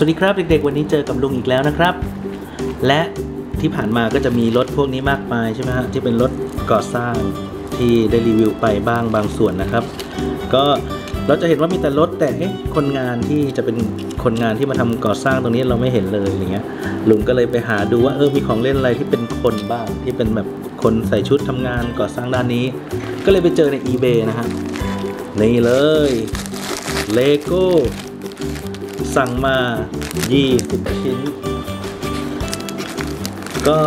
สวัสดีครับเด็กๆ วันนี้เจอกับลุงอีกแล้วนะครับ และที่ผ่านมาก็จะมีรถพวกนี้มากมายใช่ไหมฮะที่เป็นรถก่อสร้างที่ได้รีวิวไปบ้างบางส่วนนะครับ ก็เราจะเห็นว่ามีแต่รถแต่คนงานที่จะเป็นคนงานที่มาทำก่อสร้างตรงนี้เราไม่เห็นเลยอย่างเงี้ยลุงก็เลยไปหาดูว่าเออมีของเล่นอะไรที่เป็นคนบ้างที่เป็นแบบคนใส่ชุดทำงานก่อสร้างด้านนี้ ก็เลยไปเจอใน eBay นะฮะนี่เลยเลโก้ สั่งมา 20 ชิ้น ก็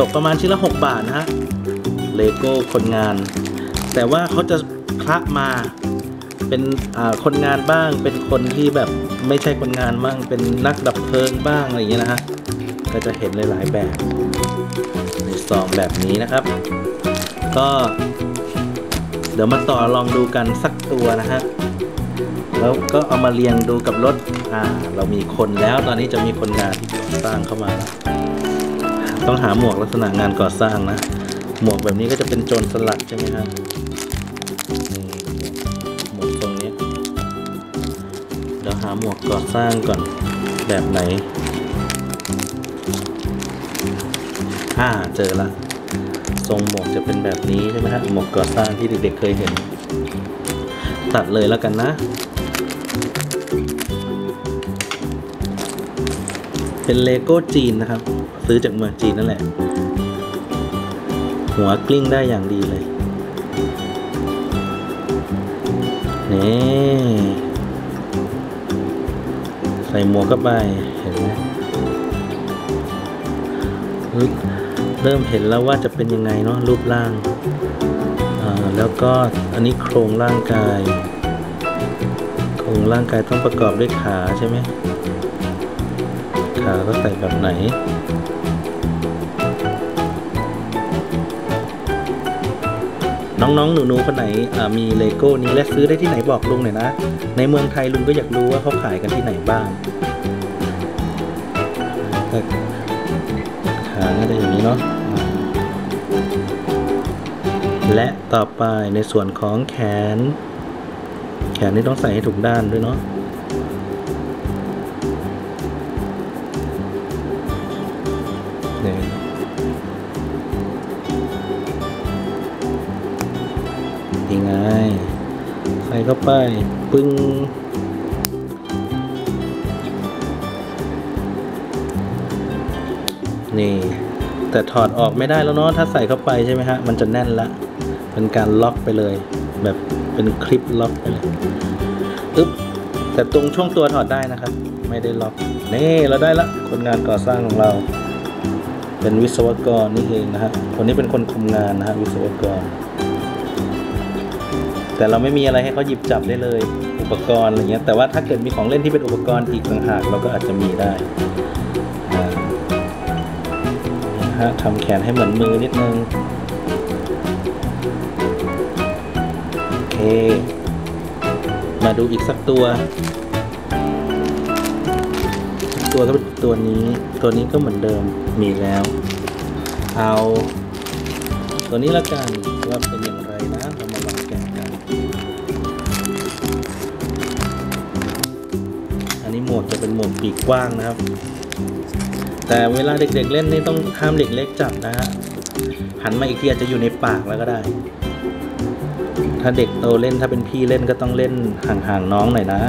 ตกประมาณชิ้นละ 6 บาทนะฮะ เลโก้คนงาน แต่ว่าเขาจะคละมาเป็นอ่าคนงานบ้าง เป็นคนที่แบบไม่ใช่คนงานบ้าง เป็นนักดับเพลิงบ้างอะไรอย่างเงี้ยนะฮะ ก็จะเห็นหลายๆแบบ ในซองแบบนี้นะครับ ก็ เดี๋ยวมาต่อลองดูกันสักตัวนะฮะ แล้วก็เอามาเรียงดูกับรถอ่า เรามีคนแล้วตอนนี้จะมีคนงานที่ก่อสร้างเข้ามาแล้วต้องหาหมวกลักษณะงานก่อสร้างนะ หมวกแบบนี้ก็จะเป็นโจรสลัดใช่ไหมครับหมวกตรงนี้เดี๋ยวหาหมวกก่อสร้างก่อนแบบไหนอ่าเจอละทรงหมวกจะเป็นแบบนี้ใช่ไหมฮะหมวกก่อสร้างที่เด็กๆเคยเห็น ตัดเลยแล้วกันนะ เป็นเลโก้จีนนะครับ ซื้อจากเมืองจีนนั่นแหละ หัวกลิ้งได้อย่างดีเลยนี่ใส่หมวกเข้าไปเห็นไหมเริ่มเห็นแล้วว่าจะเป็นยังไงเนาะรูปร่าง แล้วก็อันนี้โครงร่างกาย โครงร่างกายต้องประกอบด้วยขาใช่ไหม ขาก็ใส่แบบไหนน้องๆ หนูๆ คนไหนมีเลโก้นี้และซื้อได้ที่ไหนบอกลุงหน่อยนะ ในเมืองไทยลุงก็อยากรู้ว่าเขาขายกันที่ไหนบ้างแต่ขาก็จะอย่างนี้เนาะ และต่อไปในส่วนของแขน แขนนี่ต้องใส่ให้ถูกด้านด้วยเนาะ ไง ใส่เข้าไป ปึ้งนี่ แต่ถอดออกไม่ได้แล้วเนาะถ้าใส่เข้าไปใช่ไหมฮะ มันจะแน่นละ เป็นการล็อกไปเลย แบบเป็นคลิปล็อกไปเลยอึ๊บแต่ตรงช่วงตัวถอดได้นะครับ ไม่ได้ล็อกนี่เราได้ละคนงานก่อสร้างของเรา เป็นวิศวกรนี่เองนะฮะคนนี้เป็นคนคุมงานนะฮะวิศวกร แต่เราไม่มีอะไรให้เขาหยิบจับได้เลย อุปกรณ์อะไรเงี้ยแต่ว่าถ้าเกิดมีของเล่นที่เป็นอุปกรณ์อีกต่างหากเราก็อาจจะมีได้นะฮะทำแขนให้เหมือนมือนิดนึงโอเค มาดูอีกสักตัว ตัวก็เป็นตัวนี้ตัวนี้ก็เหมือนเดิมมีแล้ว เอา ตัวนี้ละกัน จะเป็นหมวกปีกกว้างนะครับ แต่เวลาเด็กๆเล่นนี่ต้องห้ามเด็กเล็กจับนะฮะหันมาอีกทีอาจจะอยู่ในปากแล้วก็ได้ ถ้าเด็กโตเล่นถ้าเป็นพี่เล่นก็ต้องเล่นห่างๆน้องหน่อยนะ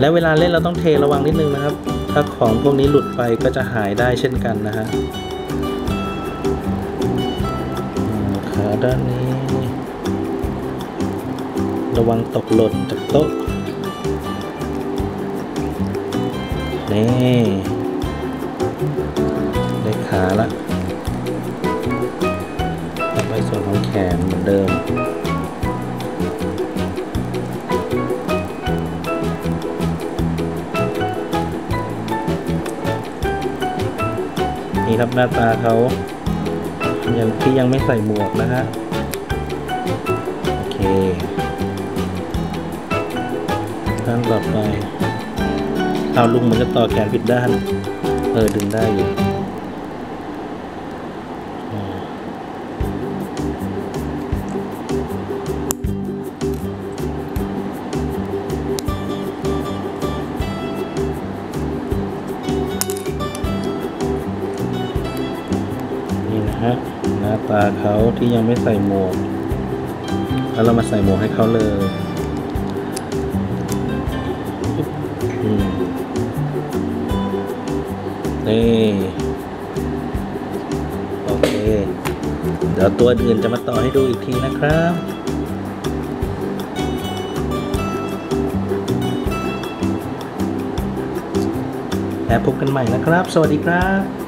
และเวลาเล่นเราต้องเทระวังนิดนึงนะครับ ถ้าของพวกนี้หลุดไปก็จะหายได้เช่นกันนะฮะขาด้านนี้ ระวังตกหล่นจากโต๊ะ นี่ได้ขาละต่อไปส่วนของแขนเหมือนเดิมนี่ครับหน้าตาเขายังที่ยังไม่ใส่หมวกนะฮะโอเคด้นต่อไป เอาลุงมันจะต่อแขนผิดด้าน เออ ดึงได้อยู่นี่นะฮะหน้าตาเขาที่ยังไม่ใส่หมวก แล้วเรามาใส่หมวกให้เขาเลย นี่ โอเค เดี๋ยวตัวอื่นจะมาต่อให้ดูอีกทีนะครับแล้วพบกันใหม่นะครับ สวัสดีครับ